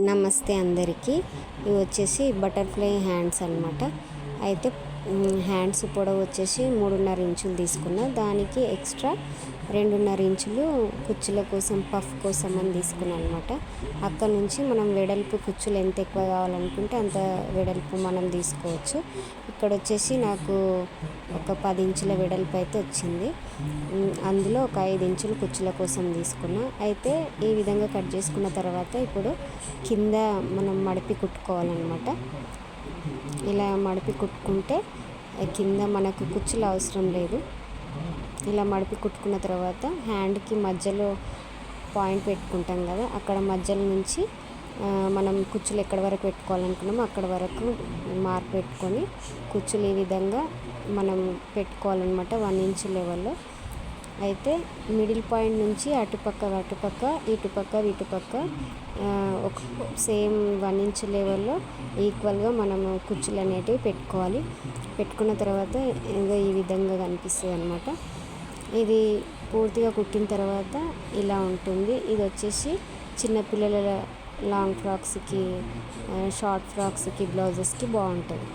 నమస్తే అందరికీ. ఇవి వచ్చేసి బటర్ఫ్లై హ్యాండ్స్ అనమాట అయితే హ్యాండ్స్ పొడవు వచ్చేసి మూడున్నర ఇంచులు తీసుకున్నా. దానికి ఎక్స్ట్రా రెండున్నర ఇంచులు కుచ్చుల కోసం పఫ్ కోసం అని తీసుకున్నాను అనమాట అక్కడ నుంచి మనం వెడల్పు కుచ్చులు ఎంత ఎక్కువ కావాలనుకుంటే అంత వెడల్పు మనం తీసుకోవచ్చు. ఇక్కడ వచ్చేసి నాకు ఒక పది ఇంచుల వెడల్పు అయితే వచ్చింది. అందులో ఒక ఐదు ఇంచులు కుచ్చుల కోసం తీసుకున్నా. అయితే ఈ విధంగా కట్ చేసుకున్న తర్వాత ఇప్పుడు కింద మనం మడిపి కుట్టుకోవాలన్నమాట. ఇలా మడిపి కుట్టుకుంటే కింద మనకు కుచ్చులు అవసరం లేదు. ఇలా మడిపి కుట్టుకున్న తర్వాత హ్యాండ్కి మధ్యలో పాయింట్ పెట్టుకుంటాం కదా అక్కడ మధ్యలో నుంచి మనం కుచ్చులు ఎక్కడి వరకు పెట్టుకోవాలనుకున్నామో అక్కడ వరకు మార్క్ పెట్టుకొని కుచ్చులు ఈ విధంగా మనం పెట్టుకోవాలన్నమాట వన్ ఇంచ్ లెవెల్లో. అయితే మిడిల్ పాయింట్ నుంచి అటుపక్క అటుపక్క ఇటుపక్క ఇటుపక్క ఒక సేమ్ వన్ ఇంచ్ లెవెల్లో ఈక్వల్గా మనము కుర్చీలు అనేటివి పెట్టుకోవాలి. పెట్టుకున్న తర్వాత ఏదో ఈ విధంగా కనిపిస్తుంది అనమాట ఇది పూర్తిగా కుట్టిన తర్వాత ఇలా ఉంటుంది. ఇది వచ్చేసి చిన్నపిల్లల లాంగ్ ఫ్రాక్స్కి షార్ట్ ఫ్రాక్స్కి బ్లౌజెస్కి బాగుంటుంది.